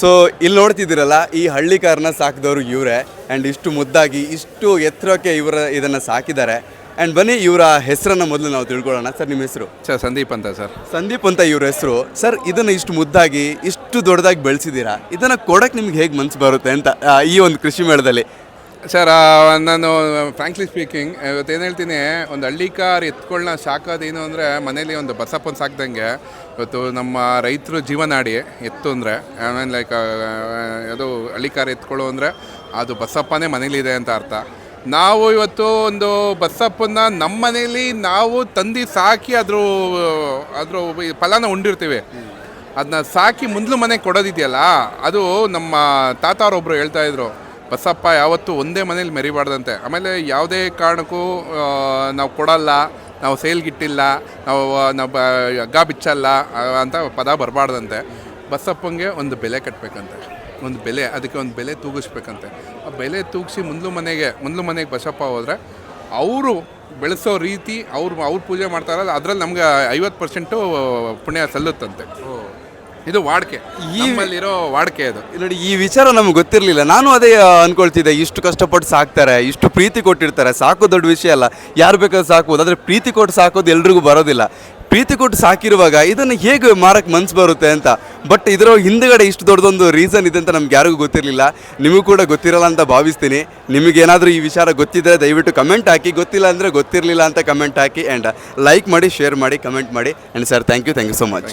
So ಇಲ್ಲಿ ನೋಡ್ತಿದ್ದೀರಲ್ಲ ಈ ಹಳ್ಳಿ ಕಾರ್ನ ಸಾಕಿದವರು ಇವರೇ. ಆ್ಯಂಡ್ ಇಷ್ಟು ಮುದ್ದಾಗಿ ಇಷ್ಟು ಎತ್ತರಕ್ಕೆ ಇವರ ಇದನ್ನು ಸಾಕಿದ್ದಾರೆ. ಆ್ಯಂಡ್ ಬನ್ನಿ ಇವರ ಹೆಸರನ್ನು ಮೊದಲು ನಾವು ತಿಳ್ಕೊಳ್ಳೋಣ. ಸರ್ ನಿಮ್ಮ ಹೆಸರು? ಸರ್ ಸಂದೀಪ್ ಅಂತ ಸರ್. ಸಂದೀಪ್ ಅಂತ ಇವ್ರ ಹೆಸರು. ಸರ್ ಇದನ್ನು ಇಷ್ಟು ಮುದ್ದಾಗಿ ಇಷ್ಟು ದೊಡ್ಡದಾಗಿ ಬೆಳೆಸಿದ್ದೀರಾ? ಇದನ್ನು ಕೊಡೋಕ್ಕೆ ನಿಮ್ಗೆ ಹೇಗೆ ಮನಸ್ಸು ಬರುತ್ತೆ ಅಂತ ಆ, ಈ ಒಂದು ಕೃಷಿ ಮೇಳದಲ್ಲಿ. ಸರ್ ನಾನು ಫ್ರಾಂಕ್ಲಿ ಸ್ಪೀಕಿಂಗ್ ಇವತ್ತು ಏನು ಹೇಳ್ತೀನಿ, ಒಂದು ಹಳ್ಳಿ ಕಾರ್ ಎತ್ಕೊಳ್ಳೋ ಸಾಕೋದೇನು ಅಂದರೆ ಮನೇಲಿ ಒಂದು ಬಸಪ್ಪನ ಸಾಕ್ದಂಗೆ ಇವತ್ತು ನಮ್ಮ ರೈತರು ಜೀವನಾಡಿ ಎತ್ತು ಅಂದರೆ ಆಮೇಲೆ ಲೈಕ್ ಅದು ಹಳ್ಳಿ ಕಾರ್ ಎತ್ಕೊಳ್ಳೋ ಅಂದರೆ ಅದು ಬಸಪ್ಪನೇ ಮನೇಲಿದೆ ಅಂತ ಅರ್ಥ. ನಾವು ಇವತ್ತು ಒಂದು ಬಸ್ಸಪ್ಪನ್ನ ನಮ್ಮ ಮನೇಲಿ ನಾವು ತಂದು ಸಾಕಿ ಅದ್ರ ಅದ್ರ ಫಲನ ಉಂಡಿರ್ತೀವಿ. ಅದನ್ನ ಸಾಕಿ ಮುಂದ್ಲು ಮನೆಗೆ ಕೊಡೋದಿದೆಯಲ್ಲ, ಅದು ನಮ್ಮ ತಾತಾರೊಬ್ಬರು ಹೇಳ್ತಾ ಇದ್ರು. ಬಸಪ್ಪ ಯಾವತ್ತೂ ಒಂದೇ ಮನೇಲಿ ಮೆರಿಬಾರ್ದಂತೆ. ಆಮೇಲೆ ಯಾವುದೇ ಕಾರಣಕ್ಕೂ ನಾವು ಕೊಡಲ್ಲ, ನಾವು ಸೇಲ್ಗಿಟ್ಟಿಲ್ಲ, ನಾವು ನಾವು ಹಗ್ಗ ಬಿಚ್ಚಲ್ಲ ಅಂತ ಪದ ಬರಬಾರ್ದಂತೆ. ಬಸಪ್ಪಂಗೆ ಒಂದು ಬೆಲೆ ಕಟ್ಟಬೇಕಂತೆ ಒಂದು ಬೆಲೆ, ಅದಕ್ಕೆ ಒಂದು ಬೆಲೆ ತೂಗಿಸ್ಬೇಕಂತೆ. ಆ ಬೆಲೆ ತೂಗಿಸಿ ಮುಂದ್ಲು ಮನೆಗೆ ಮುಂದ್ಲು ಮನೆಗೆ ಬಸಪ್ಪ ಹೋದರೆ, ಅವರು ಬೆಳೆಸೋ ರೀತಿ, ಅವ್ರು ಅವ್ರು ಪೂಜೆ ಮಾಡ್ತಾರಲ್ಲ, ಅದರಲ್ಲಿ ನಮ್ಗೆ ಐವತ್ತು ಪರ್ಸೆಂಟು ಪುಣ್ಯ ಸಲ್ಲುತ್ತಂತೆ. ಇದು ವಾಡಿಕೆ. ನಮ್ಮಲ್ಲಿರೋ ವಾಡಿಕೆ ಅದು. ನೋಡಿ ಈ ವಿಚಾರ ನಮ್ಗೆ ಗೊತ್ತಿರಲಿಲ್ಲ. ನಾನು ಅದೇ ಅನ್ಕೊಳ್ತಿದ್ದೆ ಇಷ್ಟು ಕಷ್ಟಪಟ್ಟು ಸಾಕ್ತಾರೆ ಇಷ್ಟು ಪ್ರೀತಿ ಕೊಟ್ಟಿರ್ತಾರೆ. ಸಾಕು ದೊಡ್ಡ ವಿಷಯ ಅಲ್ಲ. ಯಾರು ಬೇಕಾದ್ರೂ ಸಾಕ್ಬೋದು ಆದರೆ ಪ್ರೀತಿ ಕೊಟ್ಟು ಸಾಕೋದು ಎಲ್ರಿಗೂ ಬರೋದಿಲ್ಲ. ಪ್ರೀತಿ ಕೊಟ್ಟು ಸಾಕಿರುವಾಗ ಇದನ್ನು ಹೇಗೆ ಮಾರಕ್ಕೆ ಮನ್ಸು ಬರುತ್ತೆ ಅಂತ. ಬಟ್ ಇದರ ಹಿಂದ್ಗಡೆ ಇಷ್ಟು ದೊಡ್ಡದೊಂದು ರೀಸನ್ ಇದೆ ಅಂತ ನಮ್ಗೆ ಯಾರಿಗೂ ಗೊತ್ತಿರಲಿಲ್ಲ. ನಿಮಗೂ ಕೂಡ ಗೊತ್ತಿರಲ್ಲ ಅಂತ ಭಾವಿಸ್ತೀನಿ. ನಿಮಗೇನಾದರೂ ಈ ವಿಚಾರ ಗೊತ್ತಿದ್ದರೆ ದಯವಿಟ್ಟು ಕಮೆಂಟ್ ಹಾಕಿ. ಗೊತ್ತಿಲ್ಲ ಅಂದರೆ ಗೊತ್ತಿರಲಿಲ್ಲ ಅಂತ ಕಮೆಂಟ್ ಹಾಕಿ. ಆ್ಯಂಡ್ ಲೈಕ್ ಮಾಡಿ ಶೇರ್ ಮಾಡಿ ಕಮೆಂಟ್ ಮಾಡಿ. And sir thank you thank you so much